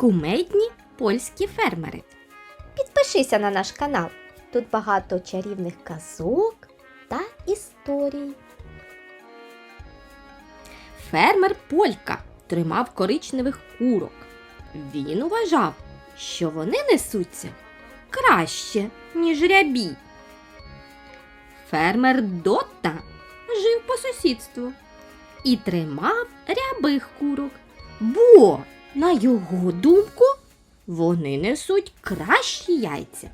кумедні польські фермери. Підпишися на наш канал. Тут багато чарівних казок та історій. Фермер Полька тримав коричневих курок. Він вважав, що вони несуться краще, ніж рябі. Фермер Дотта жив по сусідству і тримав рябих курок, бо, на його думку, вони несуть кращі яйця,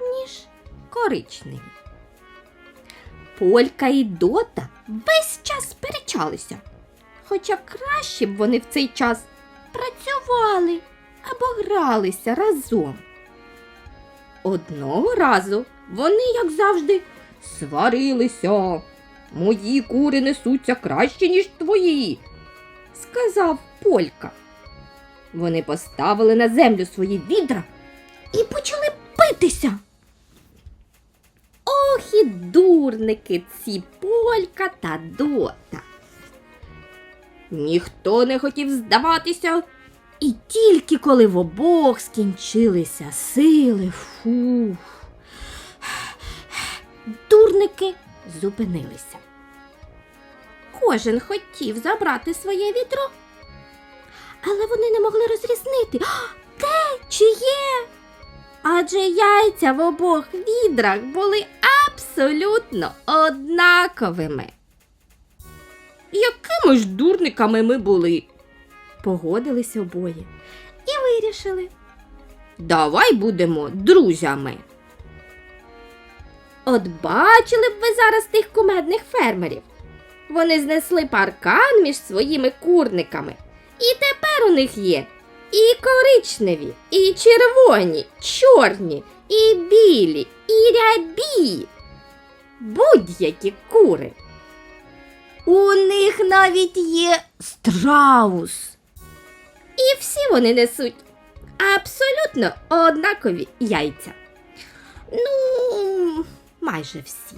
ніж коричневі. Полька і Дота весь час сперечалися, хоча краще б вони в цей час працювали або гралися разом. Одного разу вони, як завжди, сварилися. Мої кури несуться краще, ніж твої, сказав Полька. Вони поставили на землю свої відра і почали битися. Ох і дурники ці Полька та Дота. Ніхто не хотів здаватися, і тільки коли в обох скінчилися сили, фух, дурники зупинилися. Кожен хотів забрати своє відро, але вони не могли розрізнити, «А, те чиє. Адже яйця в обох відрах були абсолютно однаковими. Якими ж дурниками ми були? Погодилися обоє і вирішили. Давай будемо друзями. От бачили б ви зараз тих кумедних фермерів. Вони знесли паркан між своїми курниками. І тепер у них є і коричневі, і червоні, чорні, і білі, і рябі. Будь-які кури. У них навіть є страус. І всі вони несуть абсолютно однакові яйця. Ну, майже всі.